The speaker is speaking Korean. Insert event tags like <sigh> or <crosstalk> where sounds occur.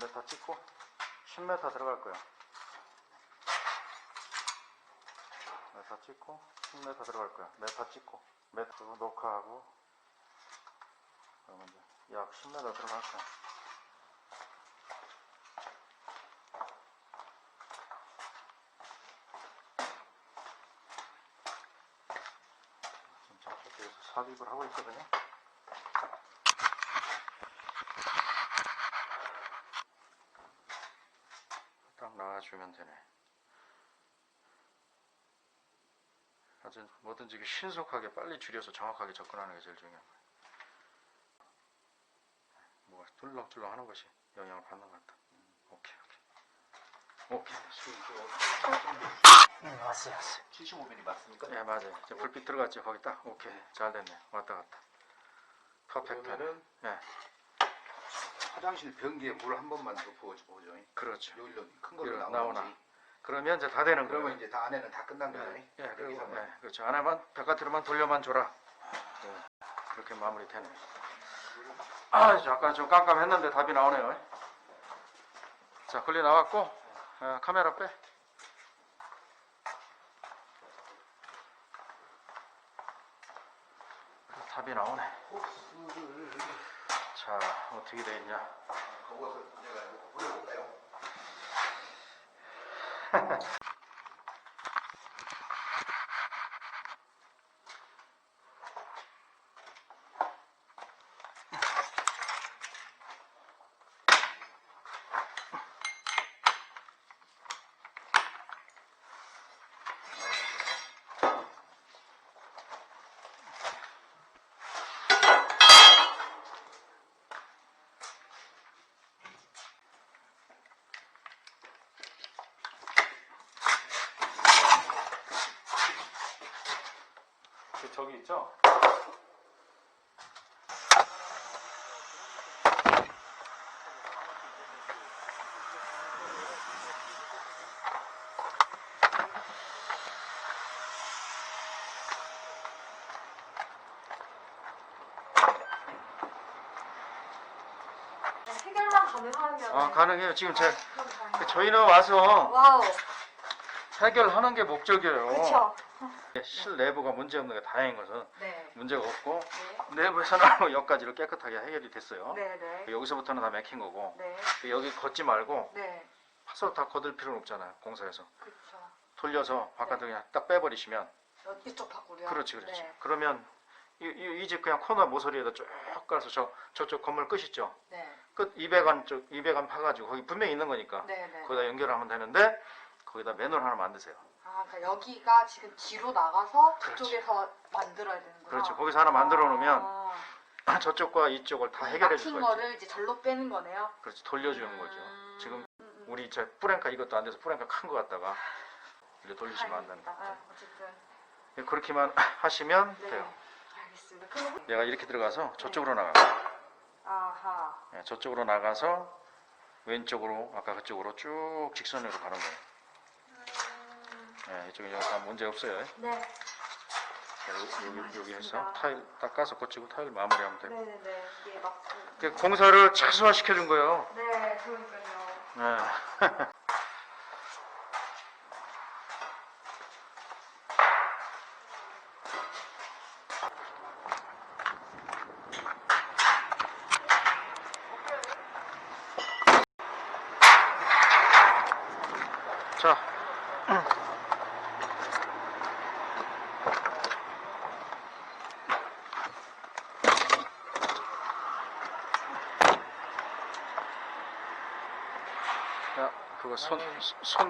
메타 찍고 10m 들어갈 거야. 메타 찍고 10m 들어갈 거야. 메타 찍고 메타 녹화하고 그러면 이제 약 10m 들어갈 거야. 지금 저쪽에서 삽입을 하고 있거든요. 딱 나와주면 되네. 아주 뭐든지 신속하게 빨리 줄여서 정확하게 접근하는 게 제일 중요한 거예요. 뭐가 뚫렁뚫렁 하는 것이 영향을 받는 것 같다. 음, 오케이, 오케이. 오케이. 응, 왔어요, 왔어요. 75mm 맞습니까? 예, 맞아요. 이제 불빛 들어갔죠. 거기 딱. 오케이. 잘 됐네. 왔다 갔다. 퍼펙트. 그러면은 예, 화장실 변기에 물 한 번만 더 부어줘 보죠. 그렇죠. 여기로 큰 걸로 여기로 나오는지. 나오나. 그러면 이제 다 되는 거예요. 그러면 이제 다 안에는 다 끝난 거죠. 예, 예, 그리고. 예, 그렇죠. 하나만 바깥으로만 돌려만 줘라. 예, 그렇게 마무리 되네. 아, 잠깐 좀 깜깜했는데 답이 나오네요. 자, 걸리 나왔고 어, 카메라 빼. 답이 나오네. 자, 어떻게 돼 있냐? 거기서 내가 보여볼까요? <laughs> 그 저기 있죠? 해결만 가능하면 아, 가능해요. 지금 제 다행이다. 저희는 와서 와우 해결하는 게 목적이에요. 그쵸 실 내부가 문제 없는 게 다행인 것은 네 문제가 없고 네. 내부에서는 여기까지로 깨끗하게 해결이 됐어요. 네 네 여기서부터는 다 막힌 거고 네. 여기 걷지 말고 네. 파스로 다 걷을 필요는 없잖아요. 공사에서 그쵸. 돌려서 바깥으로 그냥 딱 빼버리시면 여- 이쪽 바꾸려. 그렇지 그렇지. 네. 그러면 이 집 그냥 코너 모서리에다 쭉 가서 저 저쪽 건물 끝 있죠. 네. 끝 200안 쪽 200안 파가지고 거기 분명히 있는 거니까 네 네. 거기다 연결하면 되는데 거기다 맨홀 하나 만드세요. 아, 그러니까 여기가 지금 뒤로 나가서 그렇지. 그쪽에서 만들어야 되는구나. 그렇죠. 거기서 하나 만들어 놓으면 아, <clears throat> 저쪽과 이쪽을 다이 해결해 막힌 줄 거예요. 거를 이제 절로 빼는 거네요. 그렇지 돌려주는 음. 거죠. 지금 음, 음. 우리 저 프랭카 이것도 안 돼서 프랭카 큰거 갖다가 이렇게 돌리시면 안 다행입니다. 된다. 아, 어쨌든 그렇게만 <clears throat> 하시면 네. 돼요. 알겠습니다. 그럼 내가 이렇게 들어가서 저쪽으로 나가. 아하. 예, 저쪽으로 나가서 왼쪽으로 아까 그쪽으로 쭉 직선으로 가는 거예요. 음, 예, 이쪽에 다 문제 없어요. 네. 자, 여기, 여기, 해서. 타일 닦아서 고치고 타일 마무리하면 돼요. 네네네. 이게 막. 그 공사를 최소화 시켜준 거예요. 네, 그러니까요. 예. <laughs> 자, 자, 그거 손, 손